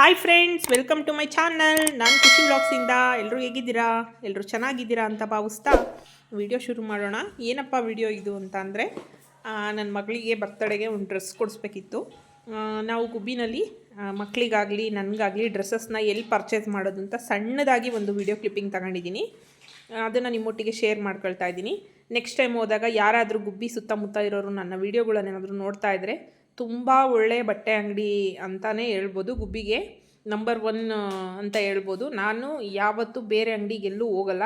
Hi friends welcome to my channel ನಾನು ಖುಷಿ ವ್ಲಾಗ್ಸಿಂದ ಎಲ್ಲರೂ ಹೇಗಿದ್ದೀರಾ? ಎಲ್ಲರೂ ಚೆನ್ನಾಗಿದ್ದೀರಾ ಅಂತ ಭಾವಿಸ್ತಾ ವಿಡಿಯೋ ಶುರು ಮಾಡೋಣ. ಏನಪ್ಪ ವಿಡಿಯೋ ಇದು ಅಂತ ಅಂದರೆ ನನ್ನ ಮಗಳಿಗೆ ಬರ್ತಡೆಗೆ ಒಂದು ಡ್ರೆಸ್ ಕೊಡಿಸ್ಬೇಕಿತ್ತು. ನಾವು ಗುಬ್ಬಿನಲ್ಲಿ ಮಕ್ಕಳಿಗಾಗಲಿ ನನಗಾಗಲಿ ಡ್ರೆಸ್ಸಸ್ನ ಎಲ್ಲಿ ಪರ್ಚೇಸ್ ಮಾಡೋದು ಅಂತ ಸಣ್ಣದಾಗಿ ಒಂದು ವಿಡಿಯೋ ಕ್ಲಿಪ್ಪಿಂಗ್ ತಗೊಂಡಿದ್ದೀನಿ. ಅದನ್ನು ನಿಮ್ಮೊಟ್ಟಿಗೆ ಶೇರ್ ಮಾಡ್ಕೊಳ್ತಾ ಇದ್ದೀನಿ. ನೆಕ್ಸ್ಟ್ ಟೈಮ್ ಹೋದಾಗ ಯಾರಾದರೂ ಗುಬ್ಬಿ ಸುತ್ತಮುತ್ತ ಇರೋರು ನನ್ನ ವೀಡಿಯೋಗಳನ್ನೇನಾದರೂ ನೋಡ್ತಾ ಇದ್ದರೆ ತುಂಬ ಒಳ್ಳೆಯ ಬಟ್ಟೆ ಅಂಗಡಿ ಅಂತಲೇ ಹೇಳ್ಬೋದು. ಗುಬ್ಬಿಗೆ ನಂಬರ್ ಒನ್ ಅಂತ ಹೇಳ್ಬೋದು. ನಾನು ಯಾವತ್ತೂ ಬೇರೆ ಅಂಗಡಿಗೆಲ್ಲೂ ಹೋಗಲ್ಲ.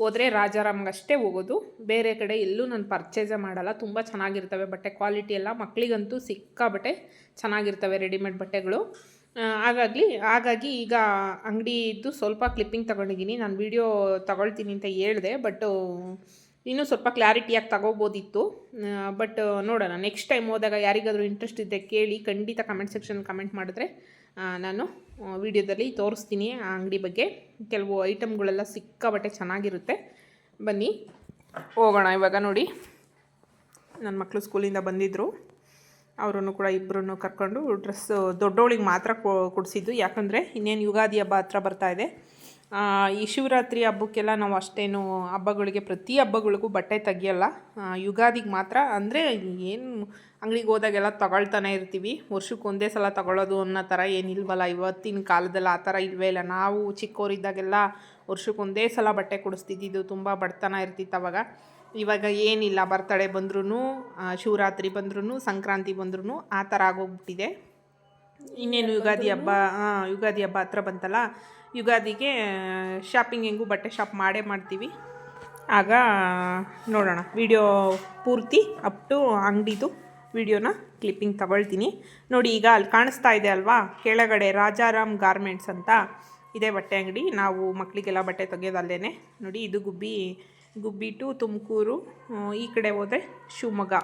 ಹೋದರೆ ರಾಜಾರಾಮ್ಗಷ್ಟೇ ಹೋಗೋದು. ಬೇರೆ ಕಡೆ ಎಲ್ಲೂ ನಾನು ಪರ್ಚೇಸೇ ಮಾಡಲ್ಲ. ತುಂಬ ಚೆನ್ನಾಗಿರ್ತವೆ ಬಟ್ಟೆ. ಕ್ವಾಲಿಟಿ ಎಲ್ಲ ಮಕ್ಕಳಿಗಂತೂ ಸಿಕ್ಕಾಬಟ್ಟೆ ಚೆನ್ನಾಗಿರ್ತವೆ ರೆಡಿಮೇಡ್ ಬಟ್ಟೆಗಳು. ಹಾಗಾಗಿ ಹಾಗಾಗಿ ಈಗ ಇದ್ದು ಸ್ವಲ್ಪ ಕ್ಲಿಪ್ಪಿಂಗ್ ತಗೊಂಡಿದ್ದೀನಿ. ನಾನು ವೀಡಿಯೋ ತಗೊಳ್ತೀನಿ ಅಂತ ಹೇಳಿದೆ ಬಟ್ ಇನ್ನೂ ಸ್ವಲ್ಪ ಕ್ಲಾರಿಟಿಯಾಗಿ ತಗೋಬೋದಿತ್ತು. ಬಟ್ ನೋಡೋಣ. ನೆಕ್ಸ್ಟ್ ಟೈಮ್ ಹೋದಾಗ ಯಾರಿಗಾದರೂ ಇಂಟ್ರೆಸ್ಟ್ ಇದ್ದರೆ ಕೇಳಿ ಖಂಡಿತ ಕಮೆಂಟ್ ಸೆಕ್ಷನ್ ಕಮೆಂಟ್ ಮಾಡಿದ್ರೆ ನಾನು ವಿಡಿಯೋದಲ್ಲಿ ತೋರಿಸ್ತೀನಿ ಆ ಅಂಗಡಿ ಬಗ್ಗೆ. ಕೆಲವು ಐಟಮ್ಗಳೆಲ್ಲ ಸಿಕ್ಕಾಬಟ್ಟೆ ಚೆನ್ನಾಗಿರುತ್ತೆ. ಬನ್ನಿ ಹೋಗೋಣ ಇವಾಗ ನೋಡಿ. ನನ್ನ ಮಕ್ಕಳು ಸ್ಕೂಲಿಂದ ಬಂದಿದ್ದರು ಅವರನ್ನು ಕೂಡ ಇಬ್ಬರನ್ನು ಕರ್ಕೊಂಡು ಡ್ರೆಸ್ ದೊಡ್ಡವಳಿಗೆ ಮಾತ್ರ ಕೊಡಿಸಿದ್ದು. ಯಾಕಂದರೆ ಇನ್ನೇನು ಯುಗಾದಿ ಹಬ್ಬ ಹತ್ರ ಬರ್ತಾ ಇದೆ. ಆ, ಈ ಶಿವರಾತ್ರಿ ಹಬ್ಬಕ್ಕೆಲ್ಲ ನಾವು ಅಷ್ಟೇನು ಹಬ್ಬಗಳಿಗೆ, ಪ್ರತಿ ಹಬ್ಬಗಳಿಗೂ ಬಟ್ಟೆ ತೆಗಿಯಲ್ಲ. ಯುಗಾದಿಗೆ ಮಾತ್ರ. ಅಂದರೆ ಏನು ಅಂಗಡಿಗೆ ಹೋದಾಗೆಲ್ಲ ತಗೊಳ್ತಾನೆ ಇರ್ತೀವಿ. ವರ್ಷಕ್ಕೆ ಒಂದೇ ಸಲ ತಗೊಳ್ಳೋದು ಅನ್ನೋ ಥರ ಏನಿಲ್ವಲ್ಲ. ಇವತ್ತಿನ ಕಾಲದಲ್ಲಿ ಆ ಥರ ಇಲ್ವೇ ಇಲ್ಲ. ನಾವು ಚಿಕ್ಕವರಿದ್ದಾಗೆಲ್ಲ ವರ್ಷಕ್ಕೆ ಒಂದೇ ಸಲ ಬಟ್ಟೆ ಕೊಡಿಸ್ತಿದ್ದಿದ್ದು ತುಂಬ ಬಡತನ ಇರ್ತಿತ್ತು ಅವಾಗ. ಇವಾಗ ಏನಿಲ್ಲ. ಬರ್ತಡೇ ಬಂದ್ರೂ ಶಿವರಾತ್ರಿ ಬಂದ್ರೂ ಸಂಕ್ರಾಂತಿ ಬಂದ್ರೂ ಆ ಥರ ಆಗೋಗ್ಬಿಟ್ಟಿದೆ. ಇನ್ನೇನು ಯುಗಾದಿ ಹಬ್ಬ ಯುಗಾದಿ ಹಬ್ಬ ಹತ್ರ ಬಂತಲ್ಲ ಯುಗಾದಿಗೆ ಶಾಪಿಂಗ್ ಹೆಂಗೂ ಬಟ್ಟೆ ಶಾಪ್ ಮಾಡೇ ಮಾಡ್ತೀವಿ. ಆಗ, ನೋಡೋಣ. ವಿಡಿಯೋ ಪೂರ್ತಿ ಅಪ್ ಟು ಅಂಗಡಿದು ವಿಡಿಯೋನ ಕ್ಲಿಪ್ಪಿಂಗ್ ತಗೊಳ್ತೀನಿ. ನೋಡಿ, ಈಗ ಅಲ್ಲಿ ಕಾಣಿಸ್ತಾ ಇದೆ ಅಲ್ವಾ? ಕೆಳಗಡೆ ರಾಜಾರಾಮ್ ಗಾರ್ಮೆಂಟ್ಸ್ ಅಂತ ಇದೇ ಬಟ್ಟೆ ಅಂಗಡಿ. ನಾವು ಮಕ್ಕಳಿಗೆಲ್ಲ ಬಟ್ಟೆ ತೆಗೆಯೋದಲ್ಲೇ ನೋಡಿ, ಇದು ಗುಬ್ಬಿ ಗುಬ್ಬಿ ಟು ತುಮಕೂರು ಈ ಕಡೆ ಹೋದರೆ ಶಿವಮೊಗ್ಗ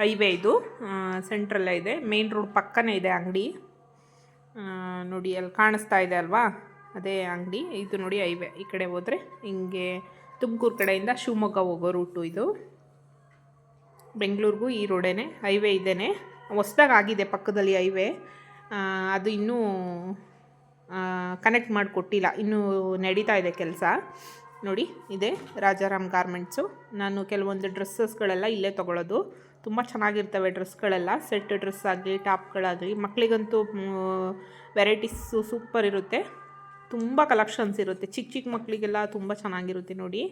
ಹೈವೇ ಇದು. ಸೆಂಟ್ರಲ್ಲೇ ಇದೆ. ಮೇನ್ ರೋಡ್ ಪಕ್ಕನೇ ಇದೆ ಅಂಗಡಿ. ನೋಡಿ, ಅಲ್ಲಿ ಕಾಣಿಸ್ತಾ ಇದೆ ಅಲ್ವಾ? ಅದೇ ಅಂಗಡಿ. ಇದು ನೋಡಿ ಹೈವೇ. ಈ ಕಡೆ ಹೋದರೆ ಹಿಂಗೆ ತುಮಕೂರು ಕಡೆಯಿಂದ ಶಿವಮೊಗ್ಗ ಹೋಗೋ ರೂಟು ಇದು. ಬೆಂಗಳೂರಿಗೂ ಈ ರೋಡೇನೆ, ಹೈವೇ ಇದ್ದೇನೆ ಹೊಸ್ದಾಗಿ ಆಗಿದೆ ಪಕ್ಕದಲ್ಲಿ ಹೈವೇ. ಅದು ಇನ್ನೂ ಕನೆಕ್ಟ್ ಮಾಡಿಕೊಟ್ಟಿಲ್ಲ. ಇನ್ನೂ ನಡೀತಾ ಇದೆ ಕೆಲಸ. ನೋಡಿ, ಇದೆ ರಾಜಾರಾಮ್ ಗಾರ್ಮೆಂಟ್ಸು. ನಾನು ಕೆಲವೊಂದು ಡ್ರೆಸ್ಸಸ್ಗಳೆಲ್ಲ ಇಲ್ಲೇ ತೊಗೊಳ್ಳೋದು ತುಂಬ ಚೆನ್ನಾಗಿರ್ತವೆ ಡ್ರೆಸ್ಗಳೆಲ್ಲ. ಸೆಟ್ ಡ್ರೆಸ್ ಆಗಲಿ ಟಾಪ್ಗಳಾಗಲಿ ಮಕ್ಕಳಿಗಂತೂ ವೆರೈಟೀಸು ಸೂಪರ್ ಇರುತ್ತೆ. ತುಂಬ ಕಲೆಕ್ಷನ್ಸ್ ಇರುತ್ತೆ. ಚಿಕ್ಕ ಚಿಕ್ಕ ಮಕ್ಕಳಿಗೆಲ್ಲ ತುಂಬ ಚೆನ್ನಾಗಿರುತ್ತೆ ನೋಡಿ.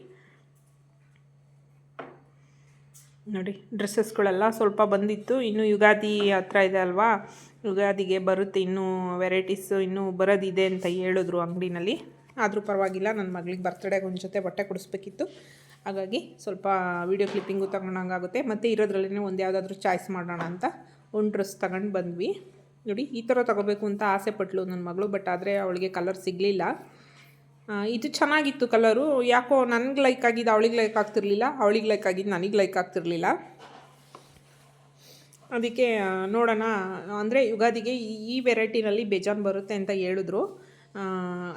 ನೋಡಿ ಡ್ರೆಸ್ಸಸ್ಗಳೆಲ್ಲ ಸ್ವಲ್ಪ ಬಂದಿತ್ತು. ಇನ್ನು ಯುಗಾದಿ ಹತ್ರ ಇದೆ ಅಲ್ವಾ? ಯುಗಾದಿಗೆ ಬರುತ್ತೆ. ಇನ್ನೂ ವೆರೈಟೀಸು ಇನ್ನೂ ಬರೋದಿದೆ ಅಂತ ಹೇಳಿದ್ರು ಅಂಗಡಿನಲ್ಲಿ. ಆದರೂ ಪರವಾಗಿಲ್ಲ ನನ್ನ ಮಗಳಿಗೆ ಬರ್ತಡೇಗೆ ಒಂದು ಜೊತೆ ಬಟ್ಟೆ ಕೊಡಿಸ್ಬೇಕಿತ್ತು. ಹಾಗಾಗಿ ಸ್ವಲ್ಪ ವೀಡಿಯೋ ಕ್ಲಿಪ್ಪಿಂಗು ತಗೊಂಡಂಗಾಗುತ್ತೆ. ಮತ್ತು ಇರೋದ್ರಲ್ಲೇ ಒಂದು ಯಾವುದಾದ್ರೂ ಚಾಯ್ಸ್ ಮಾಡೋಣ ಅಂತ ಒಂದು ಡ್ರೆಸ್ ತಗೊಂಡು ಬಂದ್ವಿ. ನೋಡಿ, ಈ ಥರ ತಗೋಬೇಕು ಅಂತ ಆಸೆ ಪಟ್ಲು ನನ್ನ ಮಗಳು ಬಟ್ ಆದರೆ ಅವಳಿಗೆ ಕಲರ್ ಸಿಗಲಿಲ್ಲ. ಇದು ಚೆನ್ನಾಗಿತ್ತು ಕಲರು ಯಾಕೋ ನನಗೆ ಲೈಕ್ ಆಗಿದ್ದು ಅವಳಿಗೆ ಲೈಕ್ ಆಗ್ತಿರ್ಲಿಲ್ಲ, ಅವಳಿಗೆ ಲೈಕ್ ಆಗಿದ್ದು ನನಗೆ ಲೈಕ್ ಆಗ್ತಿರ್ಲಿಲ್ಲ. ಅದಕ್ಕೆ ನೋಡೋಣ. ಅಂದರೆ ಯುಗಾದಿಗೆ ಈ- ವೆರೈಟಿನಲ್ಲಿ ಬೇಜಾನ್ ಬರುತ್ತೆ ಅಂತ ಹೇಳಿದ್ರು.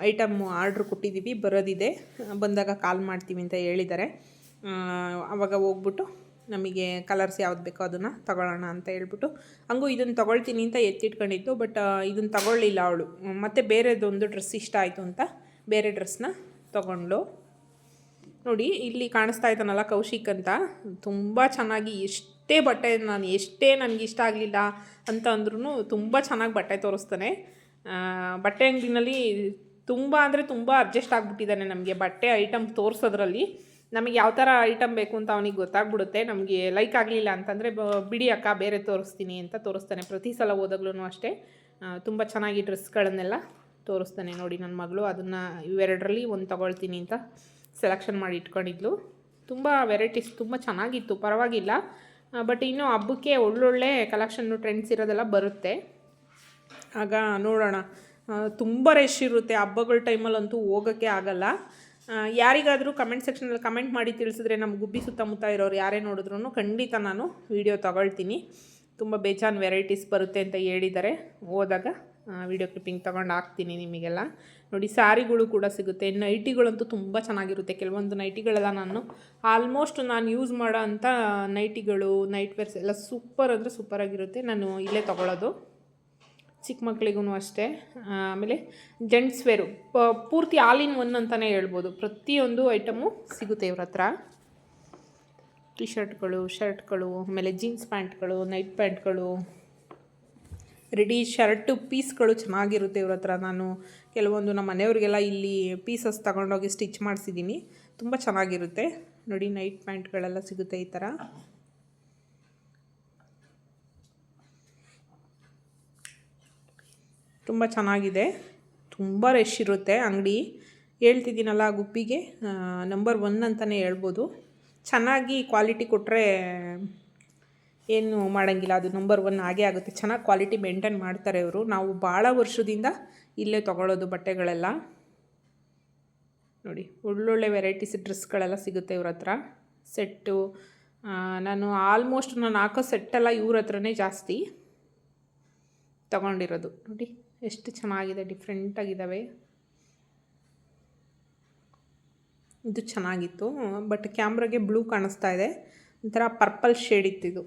ಐಟಮ್ ಆರ್ಡ್ರ್ ಕೊಟ್ಟಿದ್ದೀವಿ ಬರೋದಿದೆ. ಬಂದಾಗ ಕಾಲ್ ಮಾಡ್ತೀವಿ ಅಂತ ಹೇಳಿದ್ದಾರೆ. ಆವಾಗ ಹೋಗ್ಬಿಟ್ಟು ನಮಗೆ ಕಲರ್ಸ್ ಯಾವ್ದು ಬೇಕೋ ಅದನ್ನು ತಗೊಳ್ಳೋಣ ಅಂತ ಹೇಳ್ಬಿಟ್ಟು, ಹಂಗೂ ಇದನ್ನು ತಗೊಳ್ತೀನಿ ಅಂತ ಎತ್ತಿಟ್ಕೊಂಡಿತ್ತು ಬಟ್ ಇದನ್ನು ತಗೊಳ್ಳಿಲ್ಲ ಅವಳು. ಮತ್ತು ಬೇರೆದೊಂದು ಡ್ರೆಸ್ ಇಷ್ಟ ಆಯಿತು ಅಂತ ಬೇರೆ ಡ್ರೆಸ್ನ ತಗೊಂಡ್ಳು. ನೋಡಿ, ಇಲ್ಲಿ ಕಾಣಿಸ್ತಾ ಇದ್ದಾನಲ್ಲ ಕೌಶಿಕ್ ಅಂತ. ತುಂಬ ಚೆನ್ನಾಗಿ, ಎಷ್ಟೇ ಬಟ್ಟೆ ನಾನು, ಎಷ್ಟೇ ನನಗೆ ಇಷ್ಟ ಆಗಲಿಲ್ಲ ಅಂತ ಅಂದ್ರೂ ತುಂಬ ಚೆನ್ನಾಗಿ ಬಟ್ಟೆ ತೋರಿಸ್ತಾನೆ. ಬಟ್ಟೆ ಅಂಗಡಿನಲ್ಲಿ ತುಂಬ ಅಂದರೆ ತುಂಬ ಅಡ್ಜಸ್ಟ್ ಆಗಿಬಿಟ್ಟಿದ್ದಾನೆ ನಮಗೆ ಬಟ್ಟೆ ಐಟಮ್ ತೋರಿಸೋದ್ರಲ್ಲಿ. ನಮಗೆ ಯಾವ ಥರ ಐಟಮ್ ಬೇಕು ಅಂತ ಅವನಿಗೆ ಗೊತ್ತಾಗ್ಬಿಡುತ್ತೆ. ನಮಗೆ ಲೈಕ್ ಆಗಲಿಲ್ಲ ಅಂತಂದರೆ ಬಿಡಿ ಅಕ್ಕ, ಬೇರೆ ತೋರಿಸ್ತೀನಿ ಅಂತ ತೋರಿಸ್ತಾನೆ. ಪ್ರತಿ ಸಲ ಹೋದಾಗ್ಲೂ ಅಷ್ಟೇ. ತುಂಬ ಚೆನ್ನಾಗಿ ಡ್ರೆಸ್ಗಳನ್ನೆಲ್ಲ ತೋರಿಸ್ತಾನೆ ನೋಡಿ ನನ್ನ ಮಗಳು. ಅದನ್ನು ಇವೆರಡರಲ್ಲಿ ಒಂದು ತೊಗೊಳ್ತೀನಿ ಅಂತ ಸೆಲೆಕ್ಷನ್ ಮಾಡಿ ಇಟ್ಕೊಂಡಿದ್ಲು. ತುಂಬ ವೆರೈಟೀಸ್ ತುಂಬ ಚೆನ್ನಾಗಿತ್ತು. ಪರವಾಗಿಲ್ಲ. ಬಟ್ ಇನ್ನು ಹಬ್ಬಕ್ಕೆ ಒಳ್ಳೊಳ್ಳೆ ಕಲೆಕ್ಷನ್ನು ಟ್ರೆಂಡ್ಸ್ ಇರೋದೆಲ್ಲ ಬರುತ್ತೆ. ಆಗ ನೋಡೋಣ. ತುಂಬ ರಶ್ ಇರುತ್ತೆ. ಹಬ್ಬಗಳ ಟೈಮಲ್ಲಂತೂ ಹೋಗೋಕ್ಕೆ ಆಗಲ್ಲ. ಯಾರಿಗಾದರೂ ಕಮೆಂಟ್ ಸೆಕ್ಷನಲ್ಲಿ ಕಮೆಂಟ್ ಮಾಡಿ ತಿಳಿಸಿದ್ರೆ ನಮ್ಮ ಗುಬ್ಬಿ ಸುತ್ತಮುತ್ತ ಇರೋರು ಯಾರೇ ನೋಡಿದ್ರು ಖಂಡಿತ ನಾನು ವೀಡಿಯೋ ತಗೊಳ್ತೀನಿ. ತುಂಬ ಬೇಜಾನ್ ವೆರೈಟೀಸ್ ಬರುತ್ತೆ ಅಂತ ಹೇಳಿದ್ದಾರೆ. ಹೋದಾಗ ವೀಡಿಯೋ ಕ್ಲಿಪ್ಪಿಂಗ್ ತೊಗೊಂಡು ಹಾಕ್ತೀನಿ ನಿಮಗೆಲ್ಲ. ನೋಡಿ ಸ್ಯಾರಿಗಳು ಕೂಡ ಸಿಗುತ್ತೆ. ನೈಟಿಗಳಂತೂ ತುಂಬ ಚೆನ್ನಾಗಿರುತ್ತೆ. ಕೆಲವೊಂದು ನೈಟಿಗಳೆಲ್ಲ ನಾನು ಆಲ್ಮೋಸ್ಟ್ ನಾನು ಯೂಸ್ ಮಾಡೋ ಅಂಥ ನೈಟಿಗಳು ನೈಟ್ ವೇರ್ಸ್ ಎಲ್ಲ ಸೂಪರ್ ಅಂದರೆ ಸೂಪರಾಗಿರುತ್ತೆ ನಾನು ಇಲ್ಲೇ ತೊಗೊಳ್ಳೋದು. ಚಿಕ್ಕ ಮಕ್ಕಳಿಗೂ ಅಷ್ಟೇ. ಆಮೇಲೆ ಜೆಂಟ್ಸ್ ವೇರು ಪೂರ್ತಿ ಆಲ್ ಇನ್ ಒನ್ ಅಂತಲೇ ಹೇಳ್ಬೋದು. ಪ್ರತಿಯೊಂದು ಐಟಮು ಸಿಗುತ್ತೆ ಇವ್ರ ಹತ್ರ. ಟಿ ಶರ್ಟ್ಗಳು ಶರ್ಟ್ಗಳು ಆಮೇಲೆ ಜೀನ್ಸ್ ಪ್ಯಾಂಟ್ಗಳು ನೈಟ್ ಪ್ಯಾಂಟ್ಗಳು ರೆಡಿ ಶರ್ಟು ಪೀಸ್ಗಳು ಚೆನ್ನಾಗಿರುತ್ತೆ ಇವ್ರ ಹತ್ರ. ನಾನು ಕೆಲವೊಂದು ನಮ್ಮ ಮನೆಯವ್ರಿಗೆಲ್ಲ ಇಲ್ಲಿ ಪೀಸಸ್ ತಗೊಂಡೋಗಿ ಸ್ಟಿಚ್ ಮಾಡಿಸಿದ್ದೀನಿ. ತುಂಬ ಚೆನ್ನಾಗಿರುತ್ತೆ. ನೋಡಿ ನೈಟ್ ಪ್ಯಾಂಟ್ಗಳೆಲ್ಲ ಸಿಗುತ್ತೆ ಈ ಥರ ತುಂಬ ಚೆನ್ನಾಗಿದೆ. ತುಂಬ ರಶ್ ಇರುತ್ತೆ ಅಂಗಡಿ. ಹೇಳ್ತಿದ್ದೀನಲ್ಲ ಗುಪ್ಪಿಗೆ ನಂಬರ್ ಒನ್ ಅಂತಲೇ ಹೇಳ್ಬೋದು. ಚೆನ್ನಾಗಿ ಕ್ವಾಲಿಟಿ ಕೊಟ್ಟರೆ ಏನು ಮಾಡೋಂಗಿಲ್ಲ. ಅದು ನಂಬರ್ ಒನ್ ಆಗೇ ಆಗುತ್ತೆ. ಚೆನ್ನಾಗಿ ಕ್ವಾಲಿಟಿ ಮೇಂಟೈನ್ ಮಾಡ್ತಾರೆ ಇವರು ನಾವು ಭಾಳ ವರ್ಷದಿಂದ ಇಲ್ಲೇ ತೊಗೊಳ್ಳೋದು ಬಟ್ಟೆಗಳೆಲ್ಲ. ನೋಡಿ, ಒಳ್ಳೊಳ್ಳೆ ವೆರೈಟೀಸ್ ಡ್ರೆಸ್ಗಳೆಲ್ಲ ಸಿಗುತ್ತೆ ಇವ್ರ ಹತ್ರ. ಸೆಟ್ಟು ನಾನು ಆಲ್ಮೋಸ್ಟ್ ನಾನು ಹಾಕೋ ಸೆಟ್ಟೆಲ್ಲ ಇವ್ರ ಹತ್ರನೇ ಜಾಸ್ತಿ ತಗೊಂಡಿರೋದು. ನೋಡಿ. ಎಷ್ಟು ಚೆನ್ನಾಗಿದೆ ಡಿಫ್ರೆಂಟಾಗಿದ್ದಾವೆ ಇದು ಚೆನ್ನಾಗಿತ್ತು ಬಟ್ ಕ್ಯಾಮ್ರಾಗೆ ಬ್ಲೂ ಕಾಣಿಸ್ತಾ ಇದೆ. ಒಂಥರ ಪರ್ಪಲ್ ಶೇಡ್ ಇತ್ತಿದು.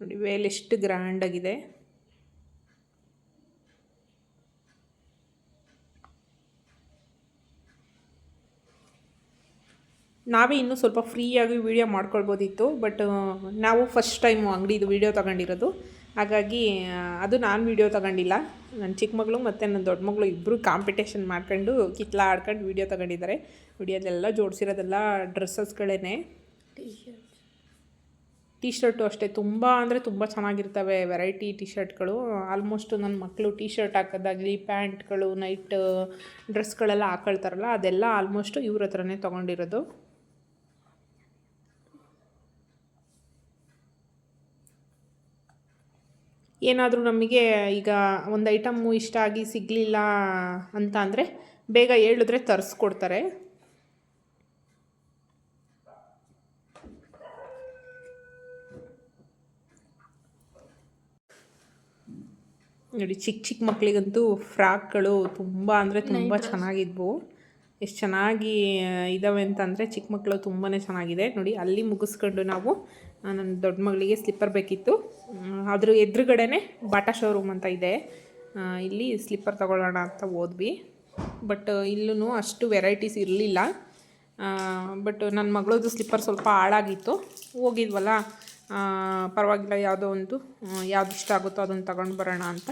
ನೋಡಿ ವೇಲ್ ಎಷ್ಟು ಗ್ರ್ಯಾಂಡಾಗಿದೆ ನಾವೇ ಇನ್ನೂ ಸ್ವಲ್ಪ ಫ್ರೀಯಾಗಿ ವೀಡಿಯೋ ಮಾಡ್ಕೊಳ್ಬೋದಿತ್ತು ಬಟ್ ನಾವು ಫಸ್ಟ್ ಟೈಮು ಅಂಗಡಿದು ವೀಡಿಯೋ ತಗೊಂಡಿರೋದು. ಹಾಗಾಗಿ ಅದು ನಾನು ವೀಡಿಯೋ ತಗೊಂಡಿಲ್ಲ. ನನ್ನ ಚಿಕ್ಕ ಮಗಳು ಮತ್ತು ನನ್ನ ದೊಡ್ಡ ಮಗಳು ಇಬ್ಬರು ಕಾಂಪಿಟೇಷನ್ ಮಾಡ್ಕೊಂಡು ಕಿತ್ಲ ಆಡ್ಕೊಂಡು ವೀಡಿಯೋ ತಗೊಂಡಿದ್ದಾರೆ ವಿಡಿಯೋದೆಲ್ಲ ಜೋಡಿಸಿರೋದೆಲ್ಲ ಡ್ರೆಸ್ಸಸ್ಗಳೇ ಟಿ ಶರ್ಟು ಅಷ್ಟೇ. ತುಂಬ ಅಂದರೆ ತುಂಬ ಚೆನ್ನಾಗಿರ್ತವೆ ವೆರೈಟಿ ಟಿ ಶರ್ಟ್ಗಳು ಆಲ್ಮೋಸ್ಟ್ ನನ್ನ ಮಕ್ಕಳು ಟಿ ಶರ್ಟ್ ಹಾಕೋದಾಗಲಿ ಪ್ಯಾಂಟ್ಗಳು ನೈಟ್ ಡ್ರೆಸ್ಗಳೆಲ್ಲ ಹಾಕೊಳ್ತಾರಲ್ಲ ಅದೆಲ್ಲ ಆಲ್ಮೋಸ್ಟು ಇವ್ರ ಹತ್ರನೇ ತೊಗೊಂಡಿರೋದು. ಏನಾದರೂ ನಮಗೆ ಈಗ ಒಂದು ಐಟಮ್ಮು ಇಷ್ಟ ಆಗಿ ಸಿಗಲಿಲ್ಲ ಅಂತ ಅಂದರೆ ಬೇಗ ಹೇಳಿದ್ರೆ ತರಿಸ್ಕೊಡ್ತಾರೆ. ನೋಡಿ ಚಿಕ್ಕ ಚಿಕ್ಕ ಮಕ್ಕಳಿಗಂತೂ ಫ್ರಾಕ್ಗಳು ತುಂಬ ಅಂದರೆ ತುಂಬ ಚೆನ್ನಾಗಿದ್ವು. ಎಷ್ಟು ಚೆನ್ನಾಗಿ ಇದ್ದಾವೆ ಅಂತಂದರೆ ಚಿಕ್ಕ ಮಕ್ಕಳು ತುಂಬಾ ಚೆನ್ನಾಗಿದೆ. ನೋಡಿ ಅಲ್ಲಿ ಮುಗಿಸ್ಕೊಂಡು ನಾವು ನನ್ನ ದೊಡ್ಡ ಮಗಳಿಗೆ ಸ್ಲಿಪ್ಪರ್ ಬೇಕಿತ್ತು. ಅದ್ರ ಎದುರುಗಡೆನೇ ಬಾಟಾ ಶೋರೂಮ್ ಅಂತ ಇದೆ. ಇಲ್ಲಿ ಸ್ಲಿಪ್ಪರ್ ತೊಗೊಳ್ಳೋಣ ಅಂತ ಹೋದ್ವಿ. ಬಟ್ ಇಲ್ಲೂ ಅಷ್ಟು ವೆರೈಟೀಸ್ ಇರಲಿಲ್ಲ. ಬಟ್ ನನ್ನ ಮಗಳದ್ದು ಸ್ಲಿಪ್ಪರ್ ಸ್ವಲ್ಪ ಹಾಳಾಗಿತ್ತು. ಹೋಗಿದ್ವಲ್ಲ ಪರವಾಗಿಲ್ಲ ಯಾವುದೋ ಒಂದು ಯಾವ್ದು ಇಷ್ಟ ಆಗುತ್ತೋ ಅದನ್ನು ತಗೊಂಡು ಬರೋಣ ಅಂತ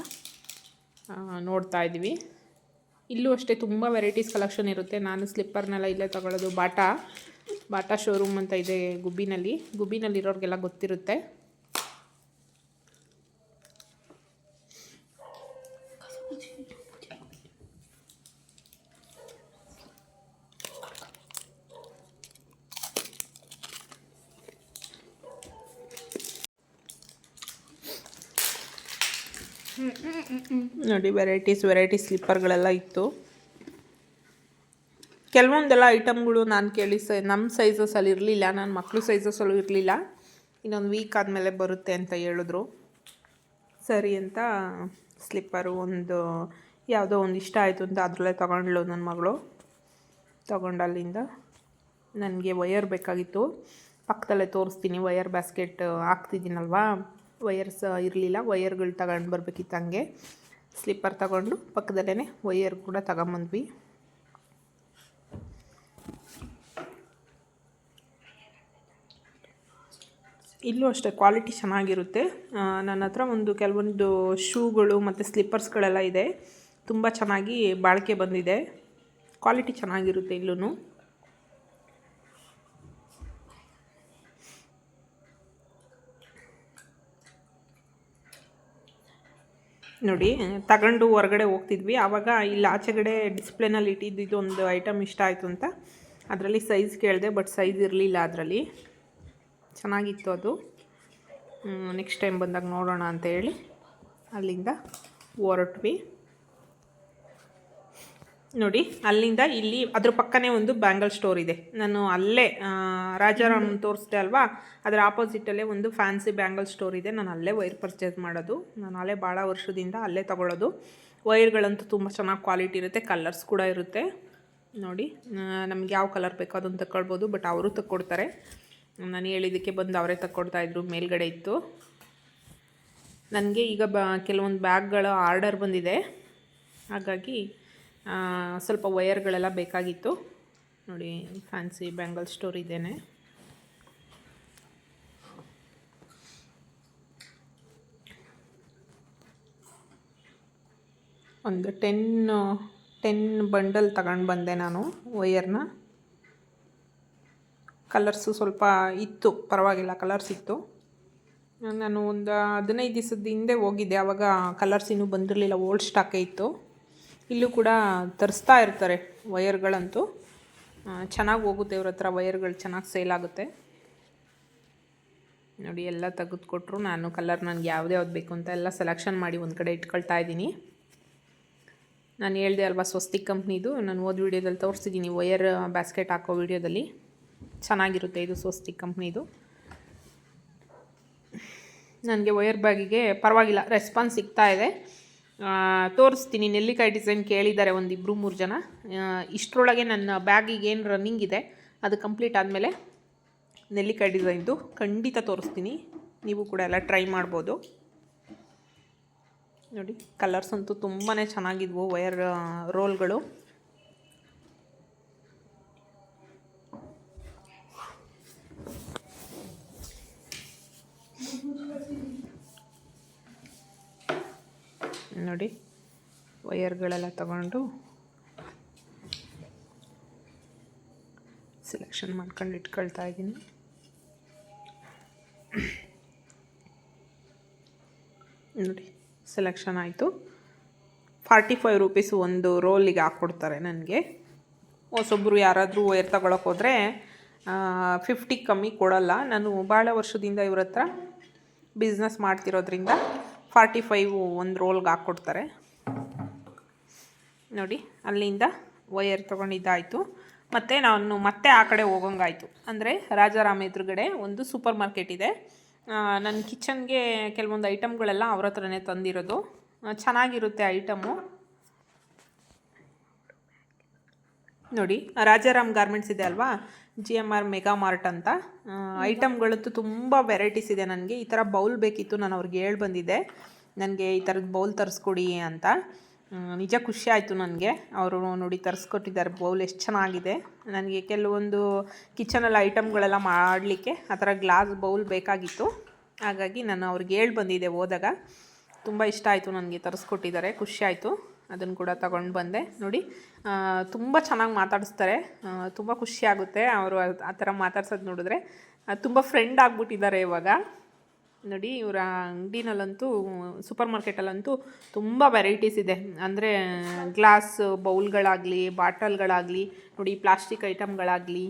ನೋಡ್ತಾ ಇದ್ವಿ. ಇಲ್ಲೂ ಅಷ್ಟೇ ತುಂಬ ವೆರೈಟೀಸ್ ಕಲೆಕ್ಷನ್ ಇರುತ್ತೆ. ನಾನು ಸ್ಲಿಪ್ಪರ್ನೆಲ್ಲ ಇಲ್ಲೇ ತಗೊಳ್ಳೋದು ಬಾಟಾ. ಬಾಟಾ ಶೋರೂಮ್ ಅಂತ ಇದೆ ಗುಬ್ಬಿನಲ್ಲಿ. ಗುಬ್ಬಿನಲ್ಲಿ ಇರೋರಿಗೆಲ್ಲ ಗೊತ್ತಿರುತ್ತೆ. ನೋಡಿ ವೆರೈಟೀಸ್ ವೆರೈಟಿ ಸ್ಲಿಪ್ಪರ್ಗಳೆಲ್ಲ ಇತ್ತು. ಕೆಲವೊಂದೆಲ್ಲ ಐಟಮ್ಗಳು ನಾನು ಕೇಳಿ ಸೈ ನಮ್ಮ ಸೈಜಸ್ಸಲ್ಲಿ ಇರಲಿಲ್ಲ ನನ್ನ ಮಕ್ಕಳು ಸೈಜಸ್ಸಲ್ಲೂ ಇರಲಿಲ್ಲ. ಇನ್ನೊಂದು ವೀಕ್ ಆದಮೇಲೆ ಬರುತ್ತೆ ಅಂತ ಹೇಳಿದ್ರು. ಸರಿ ಅಂತ ಸ್ಲಿಪ್ಪರು ಒಂದು ಯಾವುದೋ ಒಂದು ಇಷ್ಟ ಆಯಿತು ಅಂತ ಅದರಲ್ಲೇ ತೊಗೊಂಡ್ಳು ನನ್ನ ಮಗಳು. ತೊಗೊಂಡು ಅಲ್ಲಿಂದ ನನಗೆ ವಯರ್ ಬೇಕಾಗಿತ್ತು. ಪಕ್ಕದಲ್ಲೇ ತೋರಿಸ್ತೀನಿ ವಯರ್ ಬ್ಯಾಸ್ಕೆಟ್ ಹಾಕ್ತಿದ್ದೀನಲ್ವಾ? ವಯರ್ಸ್ ಇರಲಿಲ್ಲ ವಯರ್ಗಳು ತಗೊಂಡು ಬರಬೇಕಿತ್ತು ಹಂಗೆ. ಸ್ಲಿಪ್ಪರ್ ತಗೊಂಡು ಪಕ್ಕದಲ್ಲೇ ವಯರ್ ಕೂಡ ತಗೊಂಬಂದ್ವಿ. ಇಲ್ಲೂ ಅಷ್ಟೇ ಕ್ವಾಲಿಟಿ ಚೆನ್ನಾಗಿರುತ್ತೆ. ನನ್ನ ಹತ್ರ ಒಂದು ಕೆಲವೊಂದು ಶೂಗಳು ಮತ್ತು ಸ್ಲಿಪ್ಪರ್ಸ್ಗಳೆಲ್ಲ ಇದೆ. ತುಂಬ ಚೆನ್ನಾಗಿ ಬಾಳಿಕೆ ಬಂದಿದೆ. ಕ್ವಾಲಿಟಿ ಚೆನ್ನಾಗಿರುತ್ತೆ ಇಲ್ಲೂ ನೋಡಿ, ತಗೊಂಡು ಹೊರಗಡೆ ಹೋಗ್ತಿದ್ವಿ. ಆವಾಗ ಇಲ್ಲಿ ಆಚೆಗಡೆ ಡಿಸ್ಪ್ಲೇನಲ್ಲಿ ಇಟ್ಟಿದ್ದು ಒಂದು ಐಟಮ್ ಇಷ್ಟ ಆಯಿತು ಅಂತ. ಅದರಲ್ಲಿ ಸೈಜ್ ಕೇಳಿದೆ, ಬಟ್ ಸೈಜ್ ಇರಲಿಲ್ಲ ಅದರಲ್ಲಿ. ಚೆನ್ನಾಗಿತ್ತು ಅದು. ನೆಕ್ಸ್ಟ್ ಟೈಮ್ ಬಂದಾಗ ನೋಡೋಣ ಅಂತ ಹೇಳಿ ಅಲ್ಲಿಂದ ಹೊರಟ್ವಿ. ನೋಡಿ ಅಲ್ಲಿಂದ ಇಲ್ಲಿ ಅದ್ರ ಪಕ್ಕನೇ ಒಂದು ಬ್ಯಾಂಗಲ್ ಸ್ಟೋರ್ ಇದೆ. ನಾನು ಅಲ್ಲೇ ರಾಜಾರಾಮ್ ತೋರಿಸ್ದೆ ಅಲ್ವಾ? ಅದರ ಆಪೋಸಿಟಲ್ಲೇ ಒಂದು ಫ್ಯಾನ್ಸಿ ಬ್ಯಾಂಗಲ್ ಸ್ಟೋರ್ ಇದೆ. ನಾನು ಅಲ್ಲೇ ವೈರ್ ಪರ್ಚೇಸ್ ಮಾಡೋದು. ನಾನು ಅಲ್ಲೇ ಭಾಳ ವರ್ಷದಿಂದ ಅಲ್ಲೇ ತೊಗೊಳ್ಳೋದು. ವೈರ್ಗಳಂತೂ ತುಂಬ ಚೆನ್ನಾಗಿ ಕ್ವಾಲಿಟಿ ಇರುತ್ತೆ ಕಲರ್ಸ್ ಕೂಡ ಇರುತ್ತೆ. ನೋಡಿ ನಮ್ಗೆ ಯಾವ ಕಲರ್ ಬೇಕೋ ಅದನ್ನು ತಗೊಳ್ಬೋದು ಬಟ್ ಅವರು ತಕ್ಕೊಡ್ತಾರೆ ನಾನು ಹೇಳಿದ್ದಕ್ಕೆ ಬಂದು ಅವರೇ ತಕ್ಕೊಡ್ತಾಯಿದ್ರು ಮೇಲ್ಗಡೆ ಇತ್ತು. ನನಗೆ ಈಗ ಬ, ಕೆಲವೊಂದು ಬ್ಯಾಗ್ಗಳ ಆರ್ಡರ್ ಬಂದಿದೆ. ಹಾಗಾಗಿ ಸ್ವಲ್ಪ ವಯರ್ಗಳೆಲ್ಲ ಬೇಕಾಗಿತ್ತು. ನೋಡಿ, ಫ್ಯಾನ್ಸಿ ಬ್ಯಾಂಗಲ್ ಸ್ಟೋರ್ ಇದ್ದೇನೆ ಒಂದು ಟೆನ್ ಟೆನ್ ಬಂಡಲ್ ತಗೊಂಡು ಬಂದೆ ನಾನು ವಯರ್ನ. ಕಲರ್ಸು ಸ್ವಲ್ಪ ಇತ್ತು, ಪರವಾಗಿಲ್ಲ, ಕಲರ್ಸ್ ಇತ್ತು. ನಾನು ಒಂದು ಹದಿನೈದು ದಿವಸದ ಹಿಂದೆ ಹೋಗಿದ್ದೆ ಆವಾಗ ಕಲರ್ಸ್ ಇನ್ನೂ ಬಂದಿರಲಿಲ್ಲ, ಓಲ್ಡ್ ಸ್ಟಾಕೇ ಇತ್ತು. ಇಲ್ಲೂ ಕೂಡ ತರಿಸ್ತಾ ಇರ್ತಾರೆ ವಯರ್ಗಳಂತೂ ಚೆನ್ನಾಗಿ ಹೋಗುತ್ತೆ ಇವ್ರ ಹತ್ರ ವಯರ್ಗಳು ಚೆನ್ನಾಗಿ ಸೇಲ್ ಆಗುತ್ತೆ. ನೋಡಿ, ಎಲ್ಲ ತೆಗೆದುಕೊಟ್ರು ನಾನು, ಕಲರ್ ನನಗೆ ಯಾವುದೇ ಯಾವ್ದು ಬೇಕು ಅಂತ ಎಲ್ಲ ಸೆಲೆಕ್ಷನ್ ಮಾಡಿ ಒಂದು ಕಡೆ ಇಟ್ಕೊಳ್ತಾ ಇದ್ದೀನಿ. ನಾನು ಹೇಳಿದೆ ಅಲ್ವಾ, ಸ್ವಸ್ತಿಕ್ ಕಂಪ್ನಿದು, ನಾನು ಓದ್ ವಿಡಿಯೋದಲ್ಲಿ ತೋರಿಸಿದ್ದೀನಿ ವೈಯರ್ ಬ್ಯಾಸ್ಕೆಟ್ ಹಾಕೋ ವಿಡಿಯೋದಲ್ಲಿ. ಚೆನ್ನಾಗಿರುತ್ತೆ ಇದು ಸ್ವಸ್ತಿ ಕಂಪ್ನಿದು. ನನಗೆ ವಯರ್ ಬ್ಯಾಗಿಗೆ ಪರವಾಗಿಲ್ಲ ರೆಸ್ಪಾನ್ಸ್ ಸಿಗ್ತಾ ಇದೆ. ತೋರಿಸ್ತೀನಿ, ನೆಲ್ಲಿಕಾಯಿ ಡಿಸೈನ್ ಕೇಳಿದ್ದಾರೆ ಒಂದು ಇಬ್ಬರು ಮೂರು ಜನ. ಇಷ್ಟರೊಳಗೆ ನನ್ನ ಬ್ಯಾಗಿಗೆ ಏನು ರನ್ನಿಂಗ್ ಇದೆ, ಅದು ಕಂಪ್ಲೀಟ್ ಆದಮೇಲೆ ನೆಲ್ಲಿಕಾಯಿ ಡಿಸೈನ್ದು ಖಂಡಿತ ತೋರಿಸ್ತೀನಿ. ನೀವು ಕೂಡ ಎಲ್ಲ ಟ್ರೈ ಮಾಡ್ಬೋದು. ನೋಡಿ ಕಲರ್ಸ್ ಅಂತೂ ತುಂಬಾ ಚೆನ್ನಾಗಿದ್ವು ವಯರ್ ರೋಲ್ಗಳು ನೋಡಿ, ವಯರ್ಗಳೆಲ್ಲ ತಗೊಂಡು ಸೆಲೆಕ್ಷನ್ ಮಾಡ್ಕೊಂಡು ಇಟ್ಕೊಳ್ತಾ ಇದ್ದೀನಿ. ನೋಡಿ ಸೆಲೆಕ್ಷನ್ ಆಯಿತು. ಫಾರ್ಟಿ ಫೈವ್ ರುಪೀಸ್ ಒಂದು ರೋಲಿಗೆ ಹಾಕ್ಕೊಡ್ತಾರೆ ನನಗೆ. ಹೊಸೊಬ್ಬರು ಯಾರಾದರೂ ವೈರ್ ತಗೊಳಕ್ಕೆ ಹೋದರೆ ಫಿಫ್ಟಿ ಕಮ್ಮಿ ಕೊಡಲ್ಲ. ನಾನು ಭಾಳ ವರ್ಷದಿಂದ ಇವ್ರ ಹತ್ರ ಬಿಸ್ನೆಸ್ ಮಾಡ್ತಿರೋದ್ರಿಂದ ಫಾರ್ಟಿ ಫೈವ್ ಒಂದು ರೋಲ್ಗೆ ಹಾಕ್ಕೊಡ್ತಾರೆ. ನೋಡಿ, ಅಲ್ಲಿಂದ ವಯರ್ ತೊಗೊಂಡಿದ್ದಾಯಿತು ಮತ್ತು ನಾನು ಮತ್ತೆ ಆ ಕಡೆ ಹೋಗೋಂಗಾಯಿತು. ಅಂದರೆ ರಾಜಾರಾಮ ಎದುರುಗಡೆ ಒಂದು ಸೂಪರ್ ಮಾರ್ಕೆಟ್ ಇದೆ. ನನ್ನ ಕಿಚನ್ಗೆ ಕೆಲವೊಂದು ಐಟಮ್ಗಳೆಲ್ಲ ಅವ್ರ ಹತ್ರನೇ ತಂದಿರೋದು. ಚೆನ್ನಾಗಿರುತ್ತೆ ಐಟಮು. ನೋಡಿ, ರಾಜಾರಾಮ್ ಗಾರ್ಮೆಂಟ್ಸ್ ಇದೆ ಅಲ್ವಾ? G M R mega mart ಅಂತ. ಐಟಮ್ಗಳಂತೂ ತುಂಬ ವೆರೈಟೀಸ್ ಇದೆ ನನಗೆ. ಈ ಥರ ಬೌಲ್ ಬೇಕಿತ್ತು, ನಾನು ಅವ್ರಿಗೆ ಹೇಳಿ ಬಂದಿದ್ದೆ. ನನಗೆ ಈ ಥರದ ಬೌಲ್ ತರಿಸ್ಕೊಡಿ ಅಂತ. ನಿಜ ಖುಷಿ ಆಯಿತು ನನಗೆ. ಅವರು ನೋಡಿ ತರಿಸ್ಕೊಟ್ಟಿದ್ದಾರೆ ಬೌಲ್ ಎಷ್ಟು ಚೆನ್ನಾಗಿದೆ. ನನಗೆ ಕೆಲವೊಂದು ಕಿಚನಲ್ಲಿ ಐಟಮ್ಗಳೆಲ್ಲ ಮಾಡಲಿಕ್ಕೆ ಆ ಥರ ಗ್ಲಾಸ್ ಬೌಲ್ ಬೇಕಾಗಿತ್ತು. ಹಾಗಾಗಿ ನಾನು ಅವ್ರಿಗೆ ಹೇಳಿ ಬಂದಿದ್ದೆ ಹೋದಾಗ. ತುಂಬ ಇಷ್ಟ ಆಯಿತು ನನಗೆ ತರಿಸ್ಕೊಟ್ಟಿದ್ದಾರೆ, ಖುಷಿ ಅದನ್ನು ಕೂಡ ತಗೊಂಡು ಬಂದೆ. ನೋಡಿ ತುಂಬ ಚೆನ್ನಾಗಿ ಮಾತಾಡಿಸ್ತಾರೆ. ತುಂಬ ಖುಷಿಯಾಗುತ್ತೆ ಅವರು ಆ ಥರ ಮಾತಾಡ್ಸೋದು ನೋಡಿದ್ರೆ. ತುಂಬ ಫ್ರೆಂಡ್ ಆಗಿಬಿಟ್ಟಿದ್ದಾರೆ ಇವಾಗ. ನೋಡಿ, ಇವರ ಅಂಗಡಿನಲ್ಲಂತೂ ಸೂಪರ್ ಮಾರ್ಕೆಟಲ್ಲಂತೂ ತುಂಬ ವೆರೈಟೀಸ್ ಇದೆ. ಅಂದರೆ ಗ್ಲಾಸ್ ಬೌಲ್ಗಳಾಗಲಿ, ಬಾಟಲ್ಗಳಾಗಲಿ, ನೋಡಿ ಪ್ಲಾಸ್ಟಿಕ್ ಐಟಮ್ಗಳಾಗಲಿ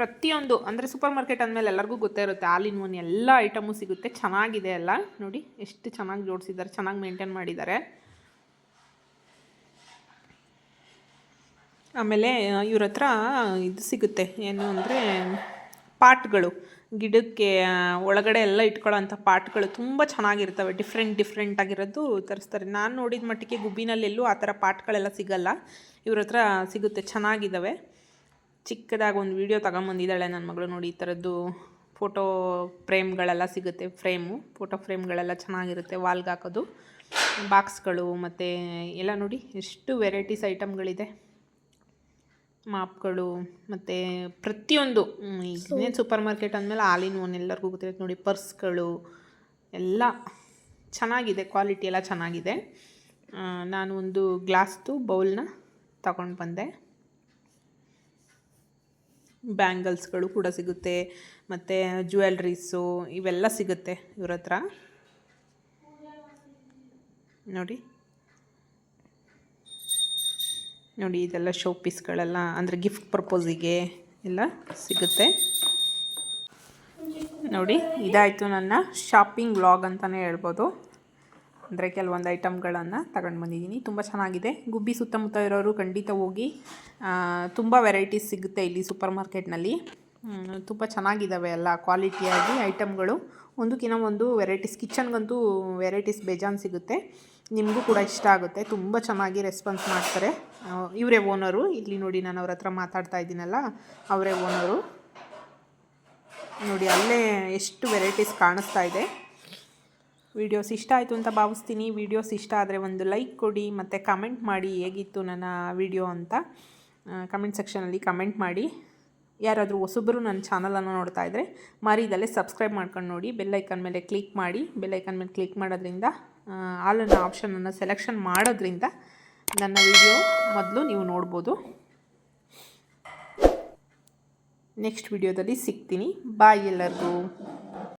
ಪ್ರತಿಯೊಂದು, ಅಂದರೆ ಸೂಪರ್ ಮಾರ್ಕೆಟ್ ಅಂದಮೇಲೆ ಎಲ್ಲರಿಗೂ ಗೊತ್ತೇ ಇರುತ್ತೆ. ಆಲ್ ಇನ್ ಒನ್ ಎಲ್ಲ ಐಟಮು ಸಿಗುತ್ತೆ. ಚೆನ್ನಾಗಿದೆ ಎಲ್ಲ. ನೋಡಿ, ಎಷ್ಟು ಚೆನ್ನಾಗಿ ಜೋಡಿಸಿದ್ದಾರೆ, ಚೆನ್ನಾಗಿ ಮೇಂಟೈನ್ ಮಾಡಿದ್ದಾರೆ. ಆಮೇಲೆ ಇವ್ರ ಹತ್ರ ಇದು ಸಿಗುತ್ತೆ. ಏನು ಅಂದರೆ, ಪಾಟ್ಗಳು. ಗಿಡಕ್ಕೆ ಒಳಗಡೆ ಎಲ್ಲ ಇಟ್ಕೊಳ್ಳೋ ಅಂಥ ಪಾಟ್ಗಳು ತುಂಬ ಚೆನ್ನಾಗಿರ್ತವೆ. ಡಿಫ್ರೆಂಟ್ ಡಿಫ್ರೆಂಟ್ ಆಗಿರೋದು ತರಿಸ್ತಾರೆ. ನಾನು ನೋಡಿದ ಮಟ್ಟಿಗೆ ಗುಬ್ಬಿನಲ್ಲೆಲ್ಲೂ ಆ ಥರ ಪಾಟ್ಗಳೆಲ್ಲ ಸಿಗಲ್ಲ. ಇವ್ರ ಹತ್ರ ಸಿಗುತ್ತೆ ಚೆನ್ನಾಗಿದ್ದಾವೆ ಚಿಕ್ಕದಾಗಿ ಒಂದು ವೀಡಿಯೋ ತಗೊಂಬಂದಿದ್ದಾಳೆ ನನ್ನ ಮಗಳು ನೋಡಿ, ಈ ಥರದ್ದು ಫೋಟೋ ಫ್ರೇಮ್ಗಳೆಲ್ಲ ಸಿಗುತ್ತೆ, ಫ್ರೇಮು. ಫೋಟೋ ಫ್ರೇಮ್ಗಳೆಲ್ಲ ಚೆನ್ನಾಗಿರುತ್ತೆ, ವಾಲ್ಗೆ ಹಾಕೋದು. ಬಾಕ್ಸ್ಗಳು ಮತ್ತು, ಎಲ್ಲ ನೋಡಿ, ಎಷ್ಟು ವೆರೈಟೀಸ್ ಐಟಮ್ಗಳಿದೆ. ಮಾಪ್ಗಳು ಮತ್ತು ಪ್ರತಿಯೊಂದು ಇನ್ನೇನು ಸೂಪರ್ ಮಾರ್ಕೆಟ್ ಅಂದಮೇಲೆ ಆಲ್ ಇನ್ ಒನ್ ಎಲ್ಲರಿಗೂ ಗೊತ್ತಿರುತ್ತೆ ನೋಡಿ ಪರ್ಸ್ಗಳು ಎಲ್ಲ ಚೆನ್ನಾಗಿದೆ ಕ್ವಾಲಿಟಿ ಎಲ್ಲ ಚೆನ್ನಾಗಿದೆ. ನಾನು ಒಂದು ಗ್ಲಾಸ್ದು ಬೌಲ್ನ ತಗೊಂಡು ಬಂದೆ. ಬ್ಯಾಂಗಲ್ಸ್ಗಳು ಕೂಡ ಸಿಗುತ್ತೆ ಮತ್ತು ಜ್ಯುವೆಲ್ರೀಸು ಇವೆಲ್ಲ ಸಿಗುತ್ತೆ ಇವ್ರ ಹತ್ರ. ನೋಡಿ. ನೋಡಿ, ಇದೆಲ್ಲ ಶೋ ಪೀಸ್ಗಳೆಲ್ಲ ಅಂದರೆ ಗಿಫ್ಟ್ ಪರ್ಪೋಸಿಗೆ ಎಲ್ಲ ಸಿಗುತ್ತೆ. ನೋಡಿ, ಇದಾಯಿತು ನನ್ನ ಶಾಪಿಂಗ್ ವ್ಲಾಗ್ ಅಂತಲೇ ಹೇಳ್ಬೋದು. ಅಂದರೆ ಕೆಲವೊಂದು ಐಟಮ್ಗಳನ್ನು ತಗೊಂಡು ಬಂದಿದ್ದೀನಿ. ತುಂಬ ಚೆನ್ನಾಗಿದೆ. ಗುಬ್ಬಿ ಸುತ್ತಮುತ್ತ ಇರೋರು ಖಂಡಿತ ಹೋಗಿ ತುಂಬ ವೆರೈಟೀಸ್ ಸಿಗುತ್ತೆ ಇಲ್ಲಿ ಸೂಪರ್ ಮಾರ್ಕೆಟ್ನಲ್ಲಿ ತುಂಬ ಚೆನ್ನಾಗಿದ್ದಾವೆ ಎಲ್ಲ ಕ್ವಾಲಿಟಿಯಾಗಿ ಐಟಮ್ಗಳು ಒಂದಕ್ಕಿಂತ ಒಂದು ವೆರೈಟೀಸ್, ಕಿಚನ್ಗಂತೂ ವೆರೈಟೀಸ್ ಬೇಜಾನ್ ಸಿಗುತ್ತೆ. ನಿಮಗೂ ಕೂಡ ಇಷ್ಟ ಆಗುತ್ತೆ. ತುಂಬ ಚೆನ್ನಾಗಿ ರೆಸ್ಪಾನ್ಸ್ ಮಾಡ್ತಾರೆ. ಇವರೇ ಓನರು. ಇಲ್ಲಿ ನೋಡಿ ನಾನು ಅವ್ರ ಹತ್ರ ಮಾತಾಡ್ತಾ ಇದ್ದೀನಲ್ಲ, ಅವರೇ ಓನರು. ನೋಡಿ, ಅಲ್ಲೇ ಎಷ್ಟು ವೆರೈಟೀಸ್ ಕಾಣಿಸ್ತಾ ಇದೆ. ವಿಡಿಯೋಸ್ ಇಷ್ಟ ಆಯಿತು ಅಂತ ಭಾವಿಸ್ತೀನಿ. ವಿಡಿಯೋಸ್ ಇಷ್ಟ ಆದರೆ ಒಂದು ಲೈಕ್ ಕೊಡಿ, ಮತ್ತು ಕಮೆಂಟ್ ಮಾಡಿ ಹೇಗಿತ್ತು ನನ್ನ ವಿಡಿಯೋ ಅಂತ. ಕಮೆಂಟ್ ಸೆಕ್ಷನಲ್ಲಿ ಕಮೆಂಟ್ ಮಾಡಿ. ಯಾರಾದರೂ ಹೊಸೊಬ್ಬರು ನನ್ನ ಚಾನಲನ್ನು ನೋಡ್ತಾ ಇದ್ದರೆ ಮರಿದಲ್ಲೇ ಸಬ್ಸ್ಕ್ರೈಬ್ ಮಾಡ್ಕೊಂಡು ನೋಡಿ ಬೆಲ್ಲೈಕನ್ ಮೇಲೆ ಕ್ಲಿಕ್ ಮಾಡಿ ಬೆಲ್ಲೈಕನ್ ಮೇಲೆ ಕ್ಲಿಕ್ ಮಾಡೋದ್ರಿಂದ ಆಲನ್ನ ಆಪ್ಷನನ್ನು ಸೆಲೆಕ್ಷನ್ ಮಾಡೋದ್ರಿಂದ ನನ್ನ ವಿಡಿಯೋ ಮೊದಲು ನೀವು ನೋಡ್ಬೋದು. ನೆಕ್ಸ್ಟ್ ವಿಡಿಯೋದಲ್ಲಿ ಸಿಗ್ತೀನಿ. ಬಾಯ್ ಎಲ್ಲರಿಗೂ.